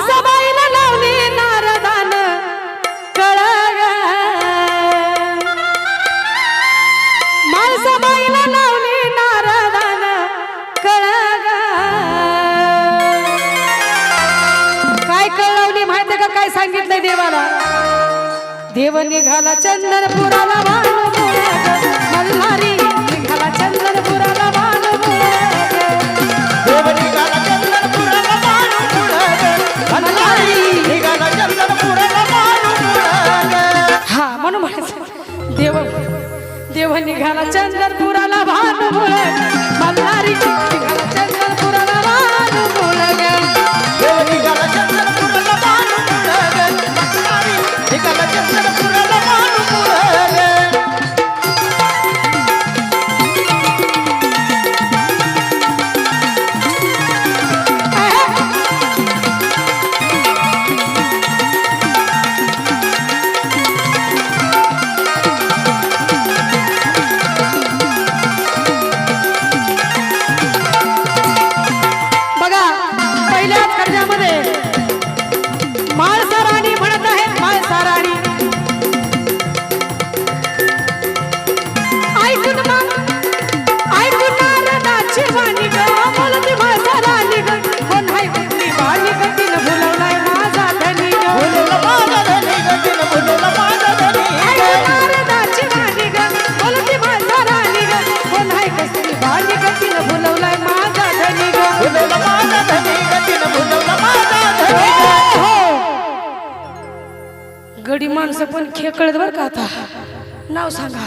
माळसाबाईला लावली नारदान. कळग माळसाबाईला लावली नारदान. कळग काय कळवली माहिती का काय सांगितलंय देवाला? देव निघाला चंदनपुराला माणसं पण खेकळत बर का आता? नाव सांगा.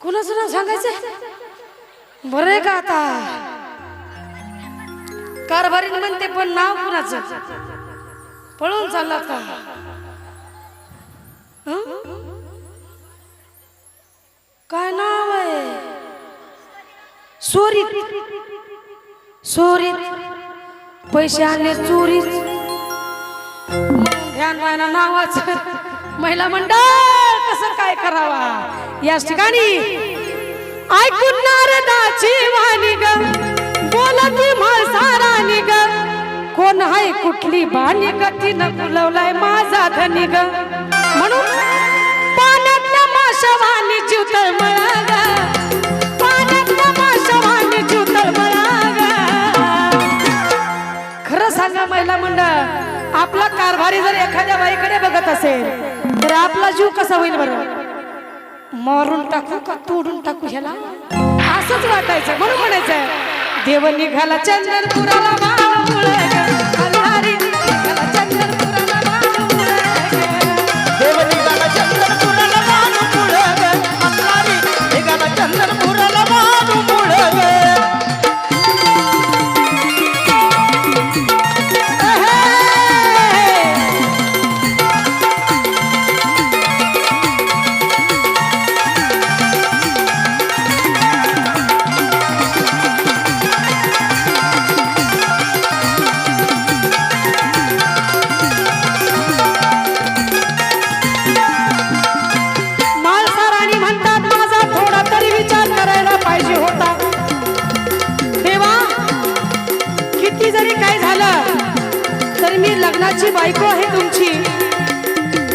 कुणाचं नाव सांगायचं? बरं आहे का आता? कारभारी म्हणते पण नाव कुणाचं? पळून चालला आता. काय नाव आहे? सोरीत. सोरीत. पैसे आणले चोरी ध्यान नावाच महिला मंडळ कसं काय करावा? याच ठिकाणी ऐकून नारदाची वाणी ग बोलती म्हाळसारानी ग. कोण हाय कुठली बाणी गती न फुलवलाय माझा धनी ग. आपला जर एखाद्या बाईकडे बघत असेल तर आपला जीव कसा होईल बरं? मारून टाकू का तोडून टाकू ह्याला? असंच वाटायचं म्हणून म्हणायचं देव निघाला चंदनपुराला लग्नाची बायको आहे तुमची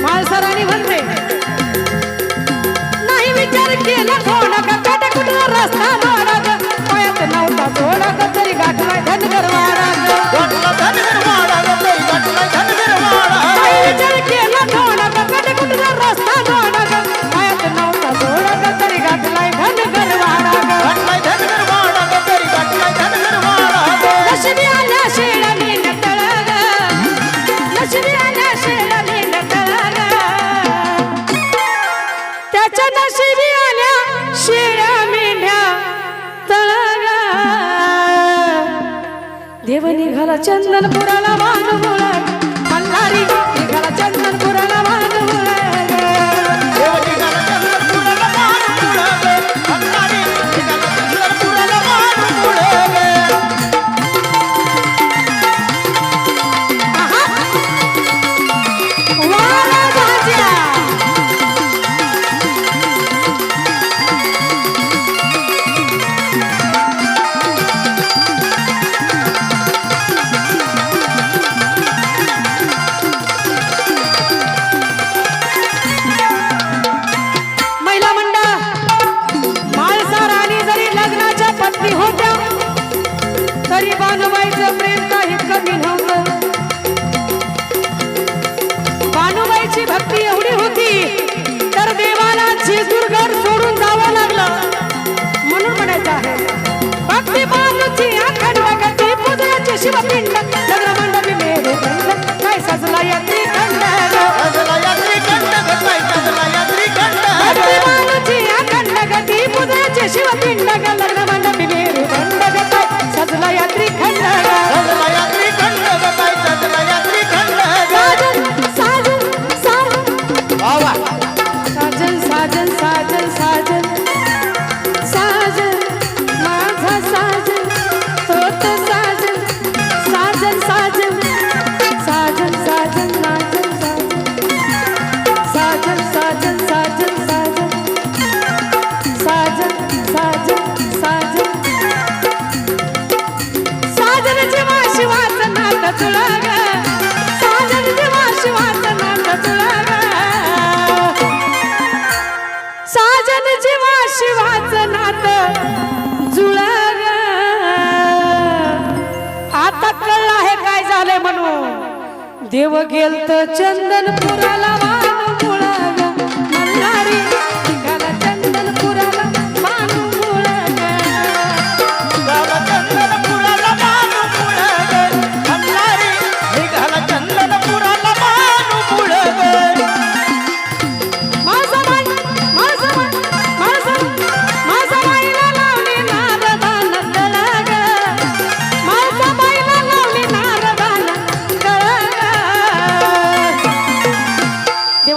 माळसराणी म्हणते नाही विचार केला थोडा का काटा कुठला रस्ता मारा पायात नव्हता थोडा तरी गाठलाय धनगर वाडा ग. गाठला धनगर देव निघाला चंदनपुराला भानुमुळा मल्हारी निघाला चंदन शिव पिंडा का लग जन जीवा शिवाच नात आता कळलं आहे काय झालंय म्हणून. देव गेलत चंदनपुराला वान मुळग